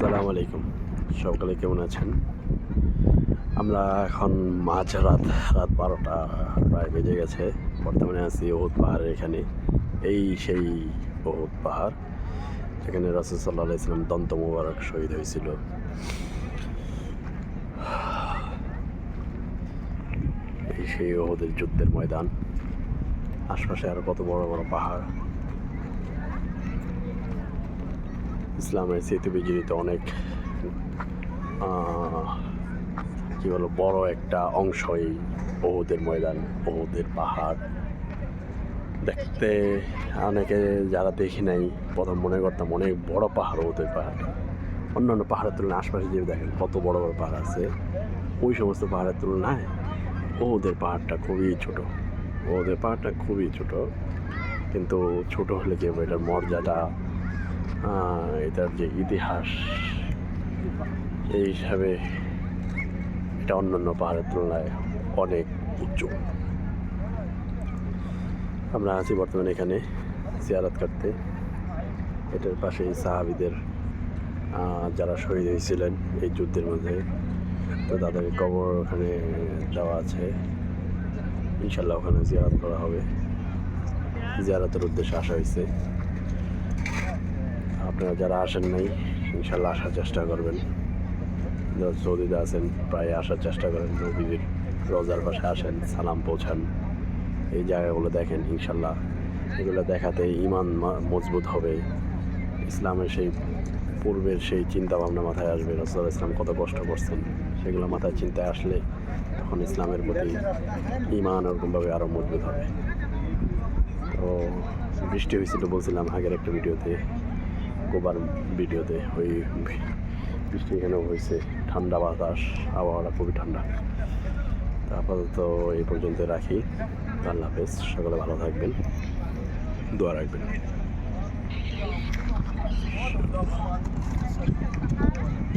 আসসালামু আলাইকুম। সকালে কেমন আছেন? আমরা এখন মাঝ রাত রাত বারোটা, প্রায় বেজে গেছে। বর্তমানে আছি ওহুদ পাহাড়ের এখানে। এই সেই ওহুদ পাহাড় এখানে রাসুল ইসলাম দন্ত মুবারক শহীদ হয়েছিল। এই সেই ওহুদের যুদ্ধের ময়দান। আশপাশে আরও কত বড় বড় পাহাড়। ইসলামের স্মৃতি বিজড়িত অনেক কি বলো বড় একটা অংশ এই বহুদের ময়দান, বহুদের পাহাড়। দেখতে অনেকে যারা দেখি নাই, প্রথম মনে করতাম অনেক বড় পাহাড় ওদের পাহাড়। অন্যান্য পাহাড়ের তুলনায় আশপাশে যে দেখেন কত বড় বড় পাহাড় আছে। ওই সমস্ত পাহাড়ের তুলনায় ওদের পাহাড়টা খুবই ছোট। ওদের পাহাড়টা খুবই ছোট, কিন্তু ছোট হলে কি এটার মর্যাদা এটার যে ইতিহাস, এই হিসাবে এটা অন্যান্য পাহাড়ের তুলনায় অনেক উচ্চ আমরা আছি বর্তমানে এখানে জিয়ারত করতে এটার পাশে সাহাবিদের যারা শহীদ হয়েছিলেন এই যুদ্ধের মধ্যে, তো তাদের কবর ওখানে দেওয়া আছে। ইনশাল্লাহ ওখানে জিয়ারত করা হবে। জিয়ারতের উদ্দেশ্যে আসা হয়েছে। আপনারা যারা আসেন নাই, ইনশাল্লাহ আসার চেষ্টা করবেন। যারা সৌদিতে আছেন, প্রায় আসার চেষ্টা করেন, নবীর রোজার পাশে আসেন, সালাম পৌঁছান। এই জায়গাগুলো দেখেন, ইনশাল্লাহ। এগুলো দেখাতে ইমান মজবুত হবে। ইসলামের সেই পূর্বের সেই চিন্তা ভাবনা মাথায় আসবে, রসুল ইসলাম কত কষ্ট করছেন। সেগুলো মাথায় চিন্তায় আসলে তখন ইসলামের প্রতি ইমান ওরকমভাবে আরও মজবুত হবে। তো বৃষ্টি হয়েছিল বলছিলাম আগের একটা ভিডিওতে। গোবার ভিডিওতে ওই বৃষ্টি এখানে হয়েছে, ঠান্ডা বাতাস, আবহাওয়াটা খুবই ঠান্ডা। আপাতত এই পর্যন্ত রাখি। আল্লাহ হাফেজ, সকলে ভালো থাকবেন, দোয়া রাখবেন।